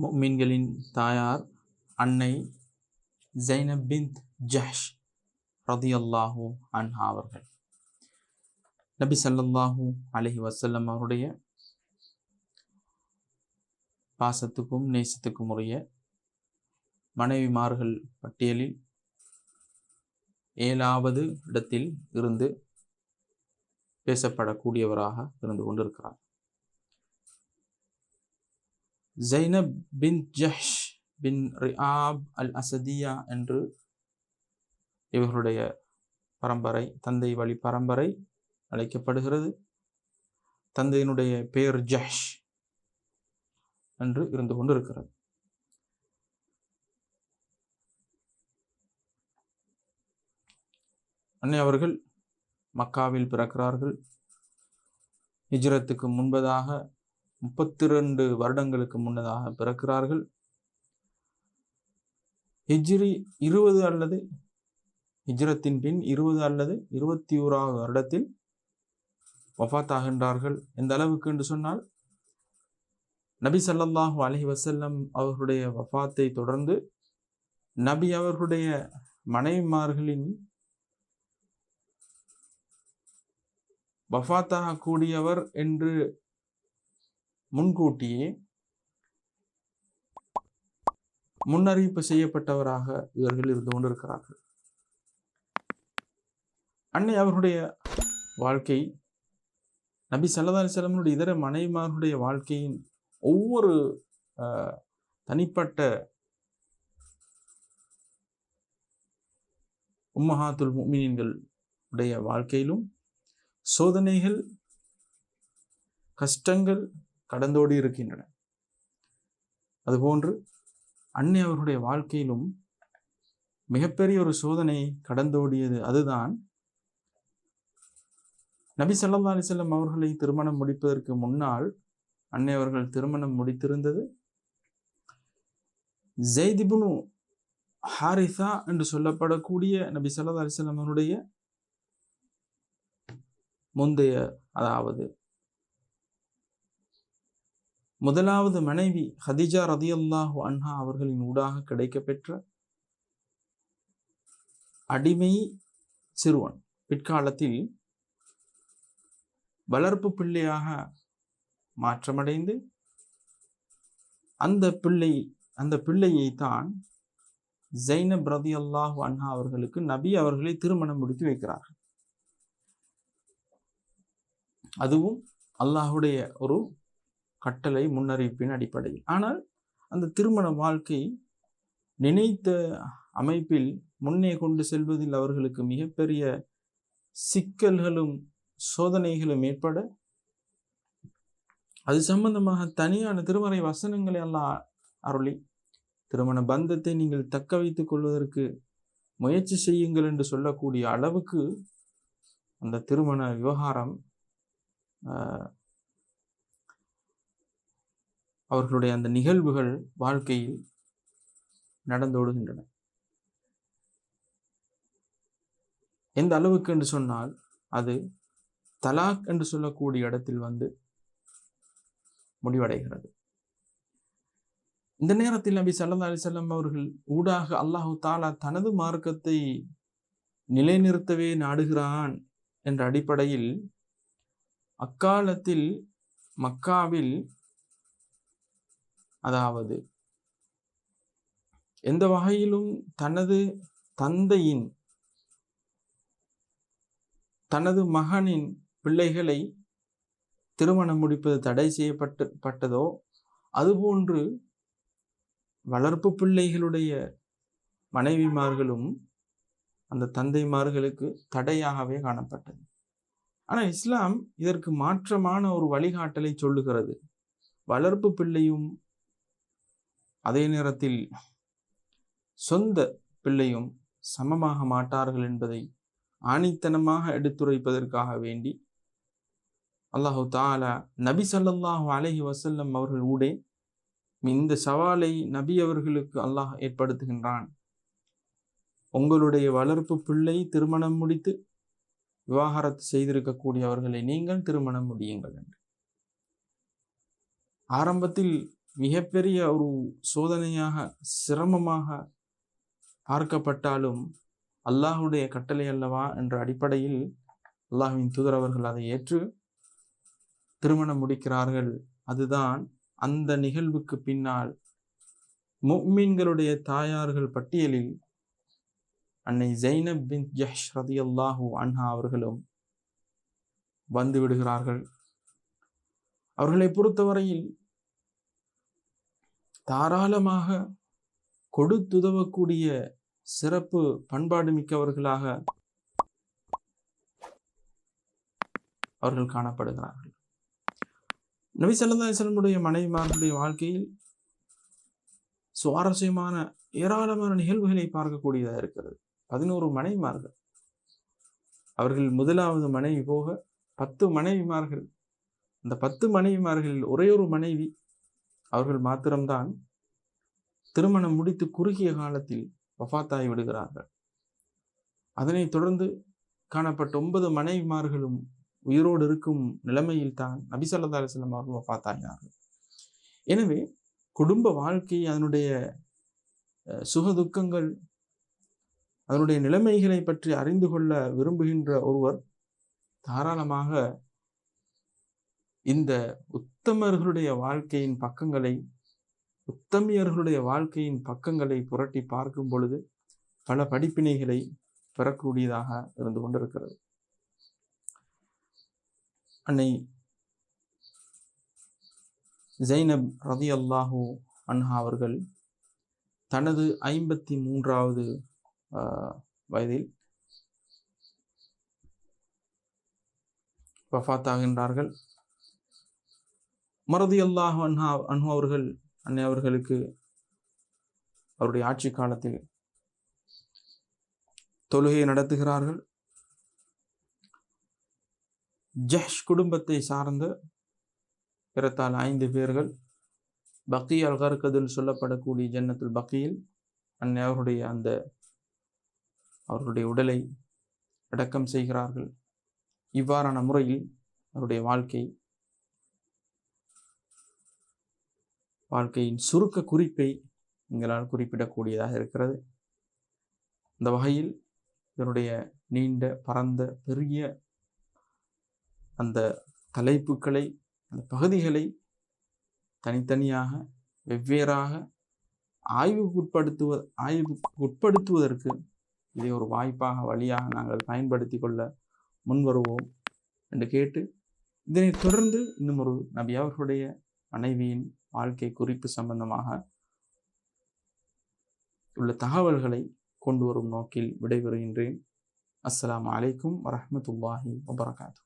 மீன்களின் தாயார் அன்னை ஜைனப் பின் ரதி அல்லாஹூ அன்ஹா அவர்கள். நபி ஸல்லல்லாஹு அலஹி வசல்லம் அவருடைய பாசத்துக்கும் நேசத்துக்கும் உரிய மனைவிமார்கள் பட்டியலில் ஏழாவது இடத்தில் இருந்து பேசப்படக்கூடியவராக இருந்து கொண்டிருக்கிறார். ஜைனப் பின் ஜஹ் பின் ரிஆப் அல் அசதியா என்று இவர்களுடைய பரம்பரை தந்தை வழி பரம்பரை அழைக்கப்படுகிறது. தந்தையினுடைய பெயர் ஜஹ் என்று இருந்து கொண்டிருக்கிறது. அன்னை அவர்கள் மக்காவில் பிறக்கிறார்கள். ஹிஜ்ரத்துக்கு முன்பதாக முப்பத்தி ரெண்டு வருடங்களுக்கு முன்னதாக பிறக்கிறார்கள். ஹிஜ்ரி இருபது அல்லது ஹிஜ்ரத்தின் பின் இருபது அல்லது இருபத்தி ஓராவது வருடத்தில் வஃத்தாகின்றார்கள். எந்த அளவுக்கு என்று சொன்னால் நபி ஸல்லல்லாஹு அலைஹி வசல்லம் அவர்களுடைய வஃபாத்தை தொடர்ந்து நபி அவர்களுடைய மனைவிமார்களின் வஃபாத்தாக கூடியவர் என்று முன்கூட்டியே முன்னறிவிப்பு செய்யப்பட்டவராக இவர்கள் இருந்து கொண்டிருக்கிறார்கள். அன்னை அவர்களுடைய வாழ்க்கை நபி சல்லா அலிஸ்லமனுடைய இதர மனைவிமார்களுடைய வாழ்க்கையின் ஒவ்வொரு ஆஹ், தனிப்பட்ட உம்மஹாத்துல் முமினின்கள் உடைய வாழ்க்கையிலும் சோதனைகள் கஷ்டங்கள் கடந்தோடி இருக்கின்றன. அதுபோன்று அன்னை அவர்களுடைய வாழ்க்கையிலும் மிகப்பெரிய ஒரு சோதனை கடந்தோடியது அதுதான். நபி சல்லா அலிசல்லம் அவர்களை திருமணம் முடிப்பதற்கு முன்னால் அன்னை அவர்கள் திருமணம் முடித்திருந்தது. ஜெய்திபுனு ஹாரிசா என்று சொல்லப்படக்கூடிய நபி சல்லா அலிசல்லம் அவருடைய முந்தைய அதாவது முதலாவது மனைவி ஹதிஜா ரதியல்லாஹு அன்ஹா அவர்களின் ஊடாக கிடைக்கப்பெற்ற அடிமை சிறுவன். பிற்காலத்தில் வளர்ப்பு பிள்ளையாக மாற்றமடைந்து அந்த பிள்ளை அந்த பிள்ளையை தான் ஜைனப் ரதி அல்லாஹு அன்ஹா அவர்களுக்கு நபி அவர்களை திருமணம் முடித்து வைக்கிறார்கள். அதுவும் அல்லாஹுடைய ஒரு கட்டளை முன்னறிவிப்பின் அடிப்படையில். ஆனால் அந்த திருமண வாழ்க்கை நினைத்த அமைப்பில் முன்னே கொண்டு செல்வதில் அவர்களுக்கு மிகப்பெரிய சிக்கல்களும் சோதனைகளும் ஏற்பட அது சம்பந்தமாக தனியான திருமறை வசனங்களை எல்லாம் அருளி திருமண பந்தத்தை நீங்கள் தக்க வைத்துக் கொள்வதற்கு முயற்சி செய்யுங்கள் என்று சொல்லக்கூடிய அளவுக்கு அந்த திருமண விவகாரம் அவர்களுடைய அந்த நிகழ்வுகள் வாழ்க்கையில் நடந்தோடுகின்றன. எந்த அளவுக்கு என்று சொன்னால் அது தலாக் என்று சொல்லக்கூடிய இடத்தில் வந்து முடிவடைகிறது. இந்த நேரத்தில் நபி சல்லா அலைஹி அவர்கள் ஊடாக அல்லாஹு தாலா தனது மார்க்கத்தை நிலைநிறுத்தவே நாடுகிறான் என்ற அடிப்படையில் அக்காலத்தில் மக்காவில் அதாவது எந்த வகையிலும் தனது தந்தையின் தனது மகனின் பிள்ளைகளை திருமணம் முடிப்பது தடை செய்யப்பட்டு பட்டதோ அதுபோன்று வளர்ப்பு பிள்ளைகளுடைய மனைவிமார்களும் அந்த தந்தைமார்களுக்கு தடையாகவே காணப்பட்டது. ஆனால் இஸ்லாம் இதற்கு மாற்றமான ஒரு வழிகாட்டலை சொல்லுகிறது. வளர்ப்பு பிள்ளையும் அதே நேரத்தில் சொந்த பிள்ளையும் சமமாக மாட்டார்கள் என்பதை ஆணித்தனமாக எடுத்துரைப்பதற்காக வேண்டி அல்லாஹு தாலா நபி சல்லாஹு அலஹி வசல்லம் அவர்கள் ஊடே இந்த சவாலை நபி அவர்களுக்கு அல்லாஹ் ஏற்படுத்துகின்றான். உங்களுடைய வளர்ப்பு பிள்ளை திருமணம் முடித்து விவாகரத்து செய்திருக்கக்கூடியவர்களை நீங்கள் திருமணம் முடியுங்கள் என்று. ஆரம்பத்தில் மிகப்பெரிய ஒரு சோதனையாக சிரமமாக பார்க்கப்பட்டாலும் அல்லாஹுடைய கட்டளை அல்லவா என்ற அடிப்படையில் அல்லாஹுவின் தூதர் அவர்கள் அதை ஏற்று திருமணம் முடிக்கிறார்கள். அதுதான் அந்த நிகழ்வுக்கு பின்னால் முக்மீன்களுடைய தாயார்கள் பட்டியலில் அன்னை ஜைனப் பின் ஜஹ் ரதி அல்லாஹூ அன்ஹா அவர்களும் வந்து விடுகிறார்கள். அவர்களை பொறுத்தவரையில் தாராளமாக கொடுத்துதவக்கூடிய சிறப்பு பண்பாடு மிக்கவர்களாக அவர்கள் காணப்படுகிறார்கள். நபி சல்லா இஸ்லமுடைய மனைவிமார்களுடைய வாழ்க்கையில் சுவாரஸ்யமான ஏராளமான நிகழ்வுகளை பார்க்கக்கூடியதாக இருக்கிறது. பதினோரு மனைவிமார்கள். அவர்கள் முதலாவது மனைவி போக பத்து மனைவிமார்கள். அந்த பத்து மனைவிமார்களில் ஒரே ஒரு மனைவி அவர்கள் மாத்திரம்தான் திருமணம் முடித்து குறுகிய காலத்தில் வஃத்தாகி விடுகிறார்கள். அதனைத் தொடர்ந்து காணப்பட்ட ஒன்பது மனைவிமார்களும் உயிரோடு இருக்கும் நிலைமையில் தான் நபிசல்லா அலிஸ்லாம் அவர்கள் வஃத்தாகினார்கள் எனவே குடும்ப வாழ்க்கை அதனுடைய சுகதுக்கங்கள் அதனுடைய நிலைமைகளை பற்றி அறிந்து கொள்ள விரும்புகின்ற ஒருவர் தாராளமாக இந்த உத்தமர்களுடைய வாழ்க்கையின் பக்கங்களை உத்தமியர்களுடைய வாழ்க்கையின் பக்கங்களை புரட்டி பார்க்கும் பொழுது பல படிப்பினைகளை பெறக்கூடியதாக இருந்து கொண்டிருக்கிறது. அன்னை ஜெய்னப் ரதி அல்லாஹூ அன்ஹா அவர்கள் தனது ஐம்பத்தி மூன்றாவது வயதில் வஃத்தாகின்றார்கள். மரதி அல்லாஹ் அன்ஹா அன்ஹு அவர்கள் அன்னை அவர்களுக்கு அவருடைய ஆட்சி காலத்தில் தொழுகை நடத்துகிறார்கள். ஜஹ்ஷ் குடும்பத்தை சார்ந்த பிறத்தால் ஐந்து பேர்கள் பக்கி அல்கர்கதில் சொல்லப்படக்கூடிய ஜன்னத்துல் பக்கியில் அன்னை அவருடைய அந்த அவர்களுடைய உடலை அடக்கம் செய்கிறார்கள். இவ்வாறான முறையில் அவருடைய வாழ்க்கை வாழ்க்கையின் சுருக்க குறிப்பை எங்களால் குறிப்பிடக்கூடியதாக இருக்கிறது. இந்த வகையில் இதனுடைய நீண்ட பரந்த பெரிய அந்த தலைப்புகளை அந்த பகுதிகளை தனித்தனியாக வெவ்வேறாக ஆய்வுக்குட்படுத்துவ ஆய்வுக்கு உட்படுத்துவதற்கு இதை ஒரு வாய்ப்பாக வழியாக நாங்கள் பயன்படுத்தி கொள்ள முன்வருவோம் என்று கேட்டு இதனை தொடர்ந்து இன்னும் ஒரு நபி அவர்களுடைய மனைவியின் வாழ்க்கை குறிப்பு சம்பந்தமாக உள்ள தகவல்களை கொண்டு வரும் நோக்கில் விடைபெறுகின்றேன். அஸ்லாம் அலைக்கும் வரமத்துல்லாஹி வபரகாத்து